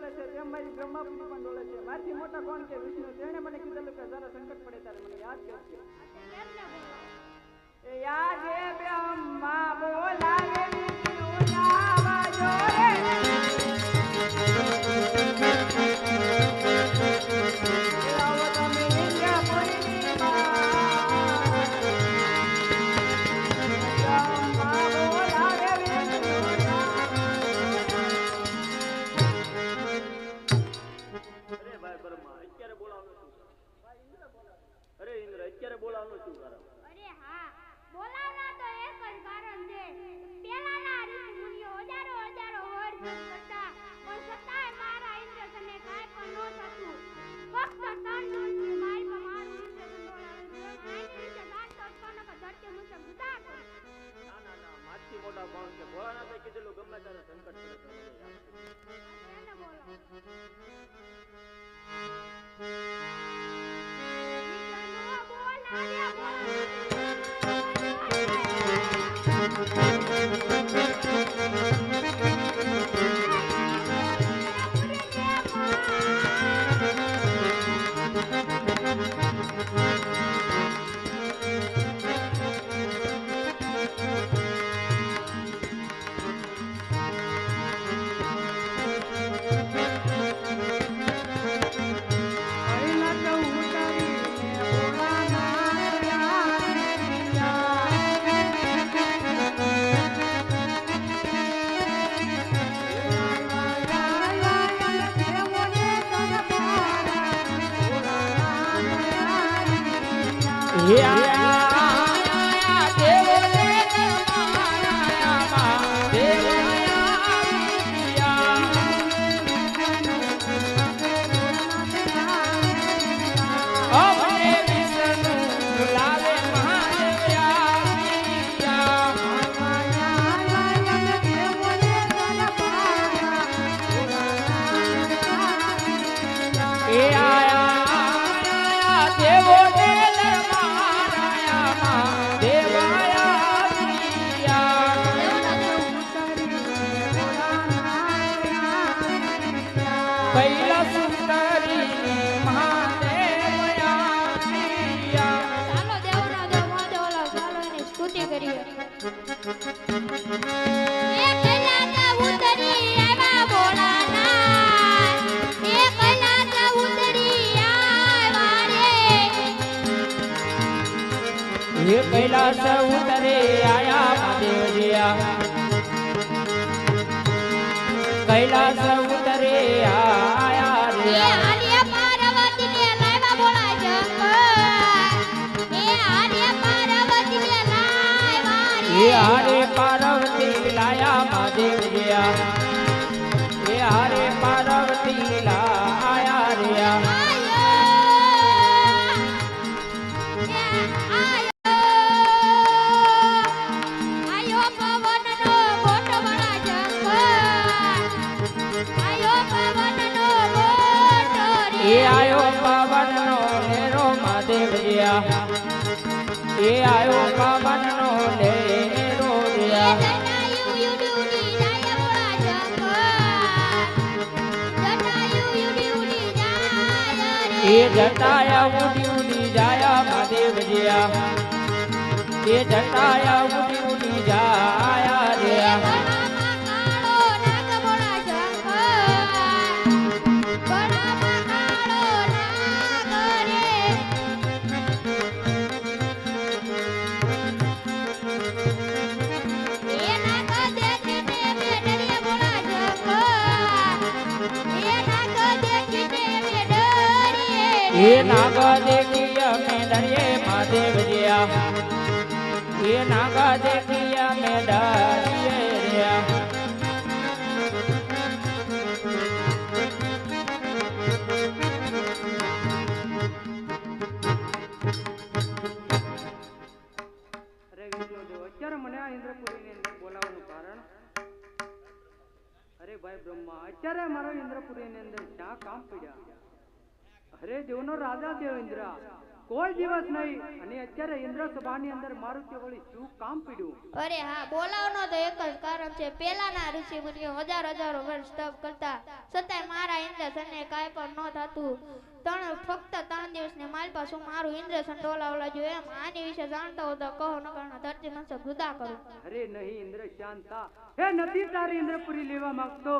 ડોલે છે તેમ મારી બ્રહ્માપુરી પણ ડોલે છે. મારથી મોટા કોણ કે વિષ્ણુ? તેણે મને કીધેલું કે જરા સંકટ પડે ત્યારે મને યાદ કરજો યાદ હે બ્રહ્મા Bye. હે કૈલાસ ઉતરે આયા મહાદેવજીયા કૈલાસ એ જટાયા ઉડી ઉડી જાયા મહાદેવજીયા. એ જટાયા ઉડી ઉડી જાય હે નાગા દેવી અમે ડરે મહાદેવ રહ્યા હે અત્યારે મને આ ઇન્દ્રપુરીની અંદર બોલાવવાનું અરે ભાઈ બ્રહ્મા, અત્યારે મારો ઇન્દ્રપુરીની અંદર ક્યાં કામ પડ્યા? અરે દેવનો રાજા દેવ ઇન્દ્ર. કોઈ દિવસ નહીં. અને અત્યારે ઇન્દ્ર સભાની અંદર મારું વળી શું કામ પીડ્યું? અરે હા બોલાવનો તો એક જ કારણ છે. પેલાના ઋષિ મુનિઓ હજાર હજારો વર્ષ તપ કરતા છતાંય મારા ઇન્દ્ર સને કાંઈ પણ ન થતું. ત્રણ ફક્ત ત્રણ દિવસ ને માલ પાછું મારું ઇન્દ્ર સંડોલા ઓલા જો એમ. આની વિશે જાણતા હો તો કહો ન કારણ ધરતી નસે જુદા કરો. અરે નહીં ઇન્દ્ર શાંતા હે નથી તારી ઇન્દ્રપુરી લેવા માંગતો?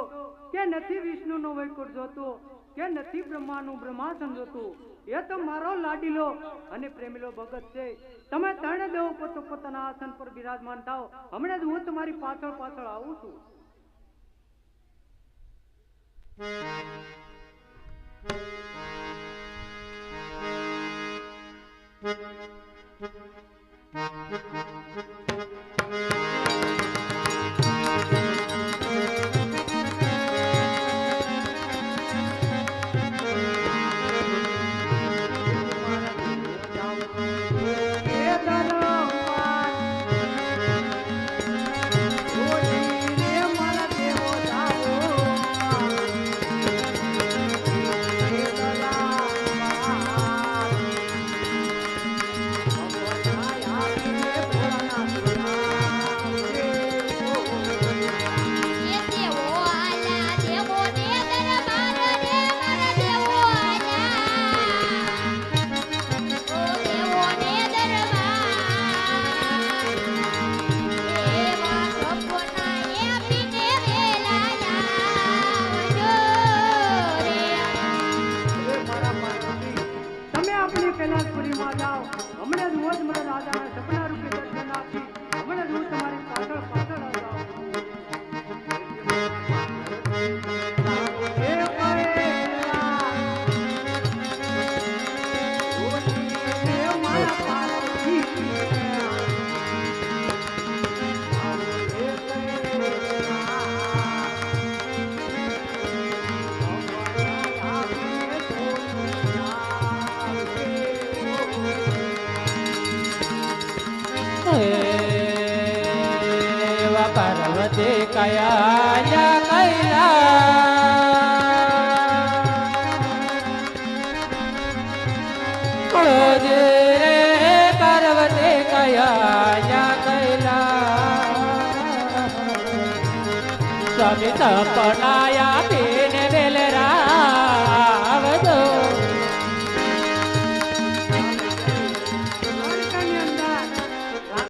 કે નથી વિષ્ણુ નો વૈકુંઠ જોતો? કે નથી બ્રહ્માનું બ્રહ્માસન જોતું? એ તો મારો લાડીલો અને પ્રેમીલો ભગત છે. તમે ત્રણે દેવો પોતો પોતાના આસન પર બિરાજમાન થાઓ. હમણાં જ હું તમારી પાછળ પાછળ આવું છું. माझ्या कैला कळोजे रे पार्वते कयाच्या कैला स्वामी